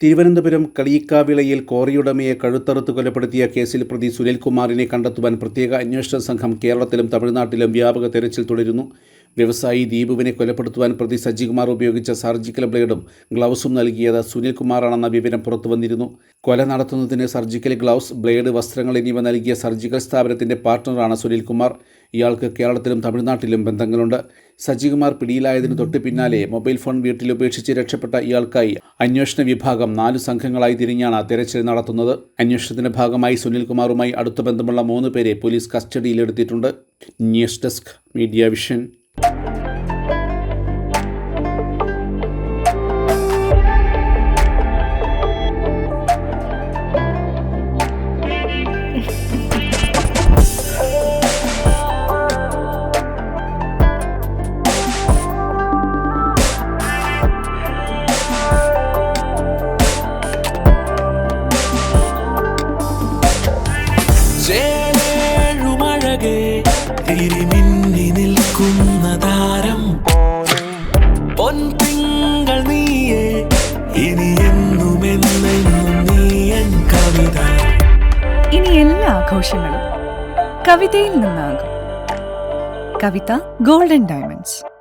തിരുവനന്തപുരം കളിയിക്കാവിളയിൽ കോറിയുടമയെ കഴുത്തറുത്ത് കൊലപ്പെടുത്തിയ കേസിൽ പ്രതി സുനിൽകുമാറിനെ കണ്ടെത്തുവാൻ പ്രത്യേക അന്വേഷണ സംഘം കേരളത്തിലും തമിഴ്നാട്ടിലും വ്യാപക തെരച്ചിൽ തുടരുന്നു. വ്യവസായി ദീപുവിനെ കൊലപ്പെടുത്തുവാൻ പ്രതി സജികുമാർ ഉപയോഗിച്ച സർജിക്കൽ ബ്ലേഡും ഗ്ലൗസും നൽകിയത് സുനിൽകുമാറാണെന്ന വിവരം പുറത്തുവന്നിരുന്നു കൊല നടത്തുന്നതിന് സർജിക്കൽ ഗ്ലൗസ് ബ്ലേഡ് വസ്ത്രങ്ങൾ എന്നിവ നൽകിയ സർജിക്കൽ സ്ഥാപനത്തിന്റെ പാർട്ട്ണറാണ് സുനിൽകുമാർ. ഇയാൾക്ക് കേരളത്തിലും തമിഴ്നാട്ടിലും ബന്ധങ്ങളുണ്ട്. സജികുമാർ പിടിയിലായതിന് തൊട്ട് പിന്നാലെ മൊബൈൽ ഫോൺ വീട്ടിൽ ഉപേക്ഷിച്ച് രക്ഷപ്പെട്ട ഇയാൾക്കായി അന്വേഷണ വിഭാഗം നാലു സംഘങ്ങളായി തിരിഞ്ഞാണ് തെരച്ചിൽ നടത്തുന്നത്. അന്വേഷണത്തിന്റെ ഭാഗമായി സുനിൽകുമാറുമായി അടുത്ത ബന്ധമുള്ള മൂന്ന് പേരെ police കസ്റ്റഡിയിലെടുത്തിട്ടുണ്ട്. News desk media vision. തിരിമിന്നി നിൽക്കുന്ന താരം. പൊൻതിങ്കൾ നീയെ ഇനി എന്നുമെന്നെന്നും നീയൻ കവിത. ഇനി എല്ലാ ആഘോഷങ്ങളും കവിതയിൽ നിന്നാകും. Kavitha golden diamonds.